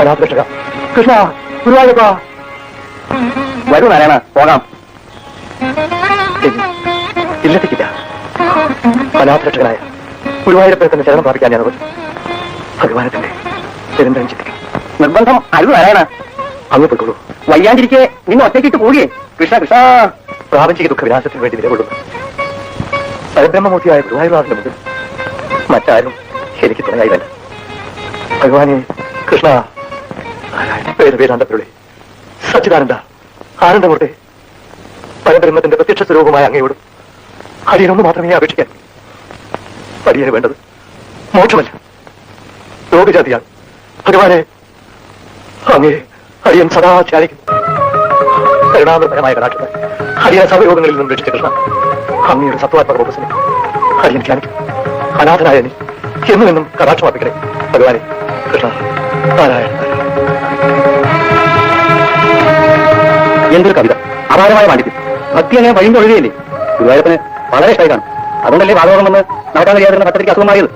അനാഥരക്ഷക കൃഷ്ണ ഗുരുവായൂരപ്പ. വരൂ നാരായണ പോകാം. ഇല്ലത്തിക്കില്ല. അനാഥരക്ഷകനായ ഗുരുവായൂരപ്പനെ തന്നെ പ്രാപിക്കാൻ ഞാൻ ഭഗവാനത്തിന്റെ നിരന്തരം ചിന്തിക്കും നിർബന്ധം അരു നാരായണ. അങ്ങ് പോയിക്കോളൂ. വയ്യാണ്ടിരിക്കെ നിങ്ങൾ ഒറ്റയ്ക്കിട്ട് പോകേ കൃഷ്ണ കൃഷ്ണ. പ്രാപഞ്ചിക ദുഃഖവിനാശത്തിന് വേണ്ടി നിലകൊള്ളുന്നു പരബ്രഹ്മമൂർത്തിയായ ഗുരുവായൂരാറിന്റെ മുമ്പിൽ മറ്റാരും എനിക്ക് തുണയായി വേണ്ട. ഭഗവാനെ കൃഷ്ണ പേര് വേദാന്തപ്പുരുളെ സച്ചിദാനന്ദ ആനന്ദമൂർത്തി. പരബ്രഹ്മത്തിന്റെ പ്രത്യക്ഷ സ്വരൂപമായ അങ്ങയോടും അടിയനൊന്ന് മാത്രമേ അപേക്ഷിക്കാൻ അടിയന് വേണ്ടത്. മോക്ഷമല്ല. രോഗജാതിയാണ്. ഭഗവാനെ അങ്ങേ അടിയൻ സദാ ധ്യാനിക്കുന്നു. കരുണാമൃതമായ കടാക്ഷത്തെ അടിയന സർവരോഗങ്ങളിൽ നിന്നും രക്ഷിച്ച കൃഷ്ണ അങ്ങയുടെ സത്വാത്മക ബോധസിനെ അടിയൻ ധ്യാനിക്കും. അനാഥനായ നീ എന്നും എന്നും കടാക്ഷമാപ്പിക്കണേ ഭഗവാനെ കൃഷ്ണ നാരായണ എന്തൊരു കവിത. അപാരമായ പാണ്ഡിത്യം. ഭക്തി അങ്ങനെ വഴിയും ഒഴുകയല്ലേ? ഗുരുവായൂരപ്പന് വളരെ ഇഷ്ടമായി കാണും. അതുകൊണ്ടല്ലേ വാതകം വന്ന് നടക്കാൻ കഴിയാതിരുന്ന ഭക്തർക്ക് അസുഖം മാറിയത്?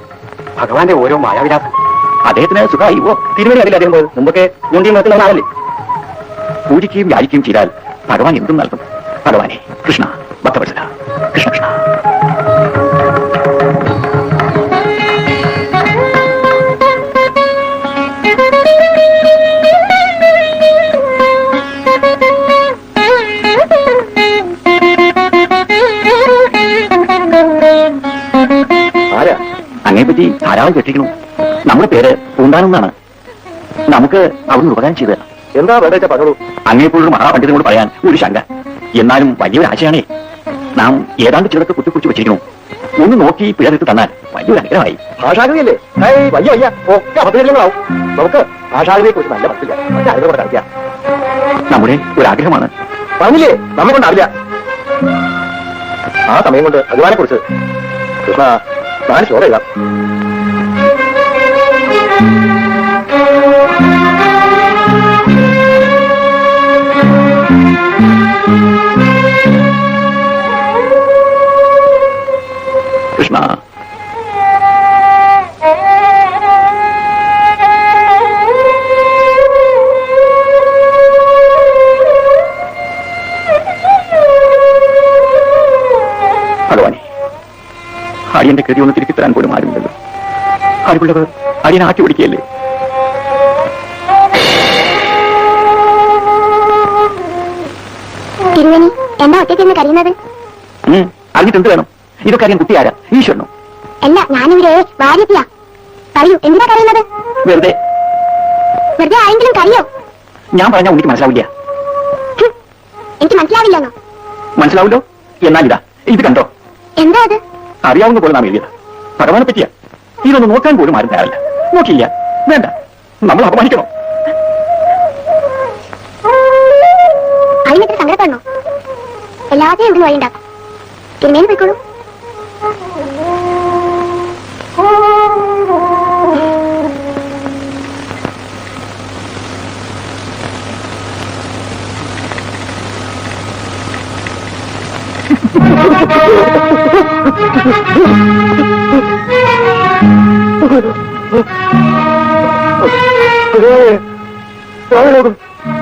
ഭഗവാന്റെ ഓരോ മായാവിലാസം. അദ്ദേഹത്തിന് സുഖമായി ഓ തിരുവനി അതിൽ അദ്ദേഹം പോയത്. മുമ്പൊക്കെ മുണ്ടിയും നിർത്തുന്ന ആളല്ലേ? പൂജിക്കുകയും വ്യാജിക്കുകയും ചെയ്താൽ ഭഗവാൻ എന്തും നൽകും. ഭഗവാനെ കൃഷ്ണ ഭക്തവത്സല അങ്ങനെ പറ്റി ധാരാളം കെട്ടിക്കണു നമ്മുടെ പേര് പൂണ്ടാനെന്നാണ് നമുക്ക് അവിടുന്ന് ഉപകാരം ചെയ്ത് എന്താ വേണ്ട പറഞ്ഞോളൂ? അങ്ങേപ്പോഴും മഹാപണ്ഡിതനോട് പറയാൻ ഒരു ശങ്ക. എന്നാലും വലിയൊരു ആശയാണേ നാം ഏതാണ്ട് ചിലർക്ക് കുത്തിക്കുറിച്ച് വെച്ചിരിക്കുന്നു. ഒന്ന് നോക്കി പിഴറിട്ട് തന്നാൽ വലിയൊരു അനുഗ്രഹമായി. ഭാഷാഗതിയല്ലേ വയ്യ വയ്യ. ഒക്കെ അബദ്ധങ്ങളാവും നമുക്ക് കുറിച്ച് നല്ല മനസ്സില്ല. നമ്മുടെ ഒരു ആഗ്രഹമാണ് പറഞ്ഞില്ലേ? നമ്മെ കൊണ്ടാവില്ല. ആ സമയം കൊണ്ട് ഭഗവാനെ കുറിച്ച് കൃഷ്ണ നാല് ചോര എഴുതാം കൃഷ്ണ ഭഗവാനെ അടിയന്റെ കൃതി ഒന്ന് തിരുത്തി തരാൻ പോലും ആരുമില്ലല്ലോ. അറിവുള്ളവർ അടിയനെ ആക്കി പിടിക്കുകയല്ലേ തിരുവനി എന്താ ഒറ്റയ്ക്ക് കരയുന്നത്? ഉം, വേണം? ഇതൊക്കെ അറിയാൻ കുട്ടി ആരാ? ഈശ്വരനോ? അല്ല ഞാനിവിടെ ഭാര്യത്തിയാ പറയൂ എന്തിനാ കരയുന്നത്? വെറുതെ. വെറുതെ ആരെങ്കിലും കറിയോ ഞാൻ പറഞ്ഞാൽ ഉണ്ണിക്ക് മനസ്സിലാവില്ല. എനിക്ക് മനസ്സിലാവില്ലെന്നോ? മനസ്സിലാവില്ലോ? എന്നാൽ ഇതാ ഇത് കണ്ടോ? അറിയാവുന്ന പോലെ നാം എഴുതിയത്. ഭഗവാനെ പറ്റിയ. ഇതൊന്ന് നോക്കാൻ പോലും ആരും തയ്യാറില്ല. നോക്കിയില്ല. വേണ്ട. നമ്മൾ അപമാനിക്കണം. എല്ലാവരെയും ഇവിടുന്ന് വഴിയുണ്ടാക്കും തിരുമേനി പോയിക്കോളൂ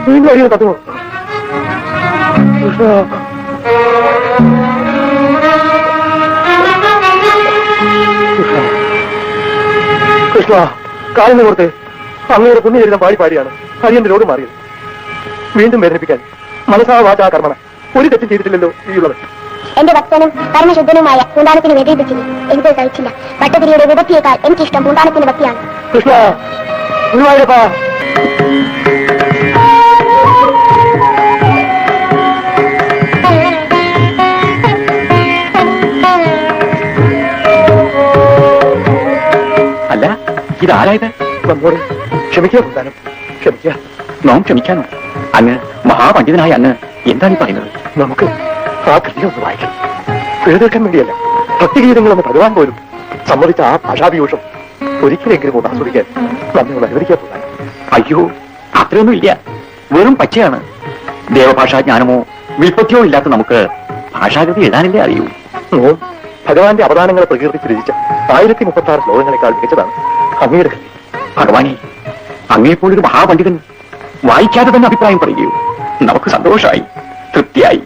വീണ്ടും അടിയാണ് തത്തുമോ കൃഷ്ണ കൃഷ്ണ കാലിന് കൊടുത്ത് അങ്ങയുടെ പുണ്യചരിതം പാടി പാടിയാണ്. അടിയന്റെ ലോഡ് മാറിയത്. വീണ്ടും വേദനിപ്പിക്കാൻ മനസ്സാ വാചാ കർമ്മണ ഒരു തെറ്റും ചെയ്തിട്ടില്ലല്ലോ ഈയുള്ളവൻ എന്റെ ഭക്തനും പരമശുദ്ധനുമായ വേദി വ്യതിരിപ്പിച്ചത് എനിക്ക് കഴിച്ചില്ല. ഭട്ടതിരിയുടെ വിഭക്തിയേക്കാൾ എനിക്കിഷ്ടം പൂന്താനത്തിന്റെ ഭക്തിയാണ്. കൃഷ്ണ അല്ല ഇതാരായത്? ക്ഷമിക്കുക പൂന്താനം. ക്ഷമിക്കുക. നാം ക്ഷമിക്കാനോ? അങ്ങ് മഹാപണ്ഡിതനായ അങ്ങ് എന്താണ് ഈ പറയുന്നത്? നമുക്ക് ആ കൃതി ഒന്ന് വായിക്കാം എഴുതേക്കാൻ വേണ്ടിയല്ല. ഭക്തിഗീതങ്ങളൊന്ന് ഭഗവാൻ പോലും സമ്മതിച്ച ആ ഭാഷാഭിയൂഷം ഒരിക്കലെങ്കിലും ഒന്ന് ആസ്വദിക്കാൻ നമ്മെ ഒന്ന് അനുവദിക്കാൻ അയ്യോ അത്രയൊന്നും ഇല്ല. വെറും പച്ചയാണ്. ദേവഭാഷാ ജ്ഞാനമോ വിൽപ്പത്തിയോ ഇല്ലാത്ത നമുക്ക് ഭാഷാഗതി എഴുതാനല്ലേ അറിയൂ. ഓ ഭഗവാന്റെ അവദാനങ്ങളെ പ്രകീർത്തിച്ച് രചിച്ച ആയിരത്തി മുപ്പത്തി ആറ് ശ്ലോകങ്ങളെക്കാൾ മികച്ചതാണ് അങ്ങയുടെ കൃതി. ഭഗവാനെ അങ്ങേപ്പോലൊരു മഹാപണ്ഡിതൻ വായിക്കാതെ തന്നെ അഭിപ്രായം പറയുകയോ. നമുക്ക് സന്തോഷമായി തൃപ്തിയായി.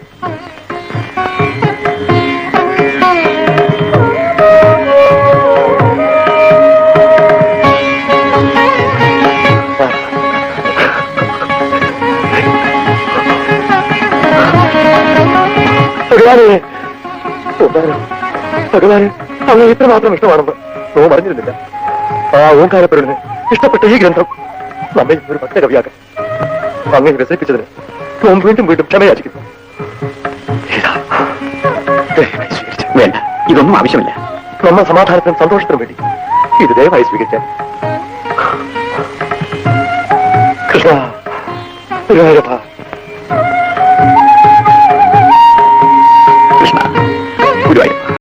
ഭഗവാനെ. ഭഗവാനെ. അങ്ങ് ഇത്രമാത്രം ഇഷ്ടമാണെന്ന് നോ പറഞ്ഞിരുന്നില്ല. ആ ഓങ്കാരപ്പെടലിന് ഇഷ്ടപ്പെട്ട ഈ ഗ്രന്ഥം നമ്മെ ഒരു ഭക്തകവിയാക്കാം അങ്ങ് രസിപ്പിച്ചതിന് നോം വീണ്ടും വീണ്ടും ക്ഷമയാചിക്കുന്നു. വേണ്ട ഇതൊന്നും ആവശ്യമില്ല. നമ്മൾ സമാധാനത്തിനും സന്തോഷത്തിനും വേണ്ടി ഇത് ദയവായി സ്വീകരിക്കാൻ കൃഷ്ണ